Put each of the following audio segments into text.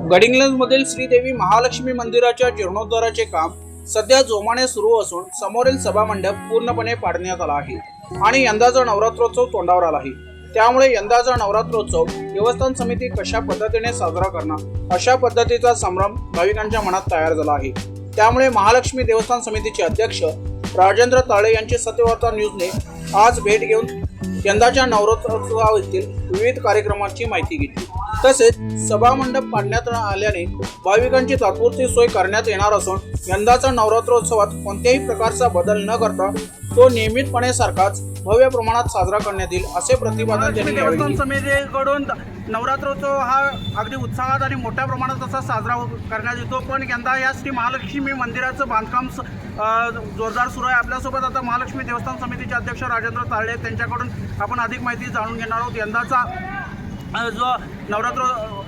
गडिंग्लजमधील श्रीदेवी महालक्ष्मी मंदिराच्या जीर्णोद्धाराचे काम सध्या जोमाने सुरू असून समोरील सभामंडप पूर्णपणे पाडण्यात आला आहे आणि यंदाचा नवरात्रोत्सव तोंडावर आला आहे. त्यामुळे यंदाचा नवरात्रोत्सव देवस्थान समिती कशा पद्धतीने साजरा करणार अशा पद्धतीचा संभ्रम भाविकांच्या मनात तयार झाला आहे. त्यामुळे महालक्ष्मी देवस्थान समितीचे अध्यक्ष राजेंद्र ताळे यांची सत्यवार्ता न्यूजने आज भेट घेऊन यंदाच्या नवरात्रोत्सवातील विविध कार्यक्रमांची माहिती घेतली तसेच सभामंडप पाडण्यात आल्याने भाविकांची तात्पुरती सोय करण्यात येणार असून यंदाचा नवरात्रोत्सवात कोणत्याही प्रकारचा बदल न करता तो नियमितपणे सारखाच भव्य प्रमाणात साजरा करण्यात येईल असे प्रतिपादन त्यांनी यावेळी केले. नवरात्रोत्सव हा अगदी उत्साहात आणि मोठ्या प्रमाणात असा साजरा करण्यात येतो. पण यंदा या श्री महालक्ष्मी मंदिराचं बांधकाम जोरदार सुरू आहे. आपल्यासोबत आता महालक्ष्मी देवस्थान समितीचे अध्यक्ष राजेंद्र ताळे आहेत. त्यांच्याकडून आपण अधिक माहिती जाणून घेणार आहोत. यंदाचा जो नवरात्र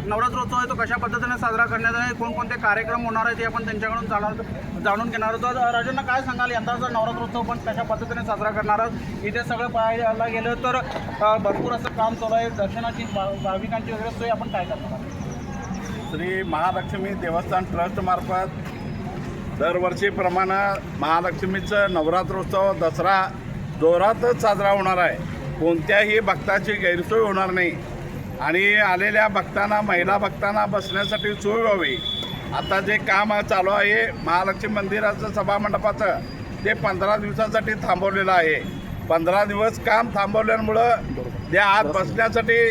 नवरात्रोत्सव आहे तो कशा पद्धतीने साजरा करण्यात आहे कोणकोणते कार्यक्रम होणार आहेत ते आपण त्यांच्याकडून जाणार जाणून घेणार आहोत. राजांना काय सांगाल? यंदाचा नवरात्रोत्सव पण कशा पद्धतीने साजरा करणार आहोत इथे सगळं पाहायला गेलं तर भरपूर असं काम चालू आहे. दर्शनाची भाविकांची वगैरे सोय आपण काय करणार आहोत? श्री महालक्ष्मी देवस्थान ट्रस्टमार्फत दरवर्षीप्रमाणे महालक्ष्मीचं नवरात्रोत्सव दसरा जोरातच साजरा होणार आहे. कोणत्याही भक्ताची गैरसोय होणार नाही. आणि आलेल्या भक्तांना महिला भक्तांना बसण्यासाठी सोय व्हावी. आता जे काम चालू आहे महालक्ष्मी मंदिराचं सभामंडपाचं ते पंधरा दिवसासाठी थांबवलेलं आहे. पंधरा दिवस काम थांबवल्यामुळं ते आत बसण्यासाठी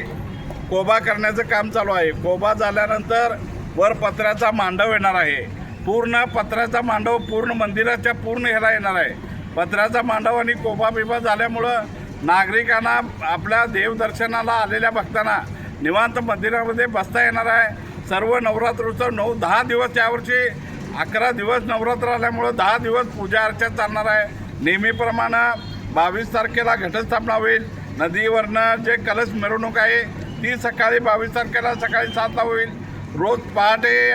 कोबा करण्याचं काम चालू आहे. कोबा झाल्यानंतर वर पत्र्याचा मांडव येणार आहे. पूर्ण पत्र्याचा मांडव पूर्ण मंदिराच्या पूर्ण ह्याला येणार आहे. पत्र्याचा मांडव आणि कोबा बिबा झाल्यामुळं नागरिकांना आपल्या देवदर्शनाला आलेल्या भक्तांना निवांत मंदिरामध्ये बसता येणार आहे. सर्व नवरात्रोत्सव नऊ दहा दिवस यावर्षी अकरा दिवस नवरात्र आल्यामुळं दहा दिवस पूजा अर्चा चालणार आहे. नेहमीप्रमाणे बावीस तारखेला घटस्थापना होईल. नदीवरनं जे कलश मिरवणूक आहे ती सकाळी बावीस तारखेला सकाळी सातला होईल. रोज पहाटे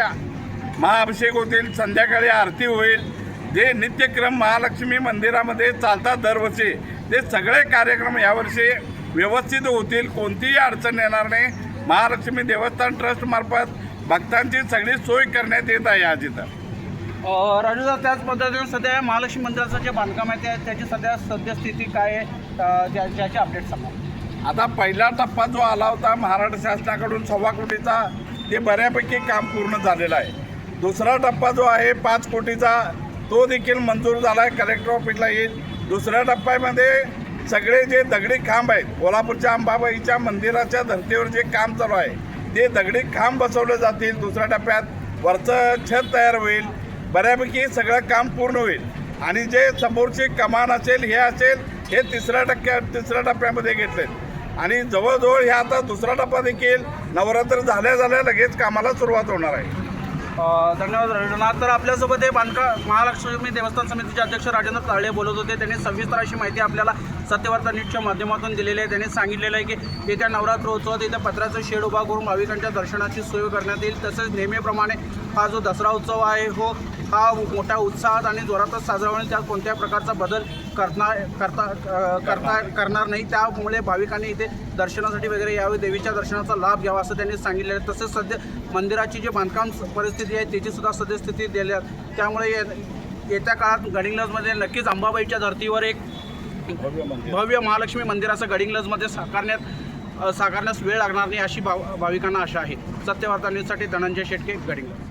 महाअभिषेक होतील संध्याकाळी आरती होईल. जे नित्यक्रम महालक्ष्मी मंदिरामध्ये चालतात दरवर्षी ते सगळे कार्यक्रम यावर्षी व्यवस्थित होतील कोणतीही अडचण येणार नाही. महालक्ष्मी देवस्थान ट्रस्टमार्फत भक्तांची सगळी सोय करण्यात येत आहे आज इथं. राजूदा त्याच पद्धतीने सध्या मालक्ष्मी मंदिराचं जे बांधकाम आहे त्या- त्याची सध्या सद्यस्थिती काय आहे? त्याचे अपडेट सांगा. आता पहिला टप्पा जो आला होता महाराष्ट्र शासनाकडून सव्वा कोटीचा ते बऱ्यापैकी काम पूर्ण झालेलं आहे. दुसरा टप्पा जो आहे पाच कोटीचा तो देखील मंजूर झाला आहे कलेक्टर ऑफिसला येईल. दुसऱ्या टप्प्यामध्ये सगळे जे दगडी खांब आहेत कोल्हापूरच्या अंबाबाईच्या मंदिराच्या धर्तीवर जे काम चालू आहे ते दगडी खांब बसवले जातील. दुसऱ्या टप्प्यात वरचं छत तयार होईल. बऱ्यापैकी सगळं काम पूर्ण होईल. आणि जे समोरची कमान असेल हे असेल हे तिसऱ्या टक्क्या तिसऱ्या टप्प्यामध्ये घेतलेत. आणि जवळजवळ ह्या आता दुसरा टप्पा देखील नवरात्र झाल्या झाल्या लगेच कामाला सुरुवात होणार आहे. धन्यवाद रवींद्रनाथ. तर आपल्यासोबत हे बांधकाम महालक्ष्मी देवस्थान समितीचे अध्यक्ष राजेंद्र ताळे बोलत होते. त्यांनी सविस्तर अशी माहिती आपल्याला सत्यवार्ता न्यूजच्या माध्यमातून दिलेली आहे. त्यांनी सांगितलेलं आहे की येत्या नवरात्रोत्सवात इथं पत्राचं शेड उभा करून भाविकांच्या दर्शनाची सोय करण्यात येईल. तसेच नेहमीप्रमाणे हा जो दसरा उत्सव आहे हो हा मोठ्या उत्साहात आणि जोरातच साजरा होईल. त्यात कोणत्याही प्रकारचा बदल करणार करता करता करणार नाही. त्यामुळे भाविकांनी इथे दर्शनासाठी वगैरे यावे देवीच्या दर्शनाचा लाभ घ्यावा असं त्यांनी सांगितलेलं आहे. तसेच सध्या मंदिराची जी बांधकाम परिस्थिती आहे त्याची सुद्धा सद्यस्थिती दिली आहे. त्यामुळे ये- येत्या काळात गडिंग्लजमध्ये नक्कीच अंबाबाईच्या धर्तीवर एक भव्य महालक्ष्मी मंदिराचं गडिंग्लजमध्ये साकारण्यात साकारण्यास वेळ लागणार नाही अशी भाव भाविकांना आशा आहे. सत्यवार्ता न्यूजसाठी धनंजय शेटके गडिंग्लज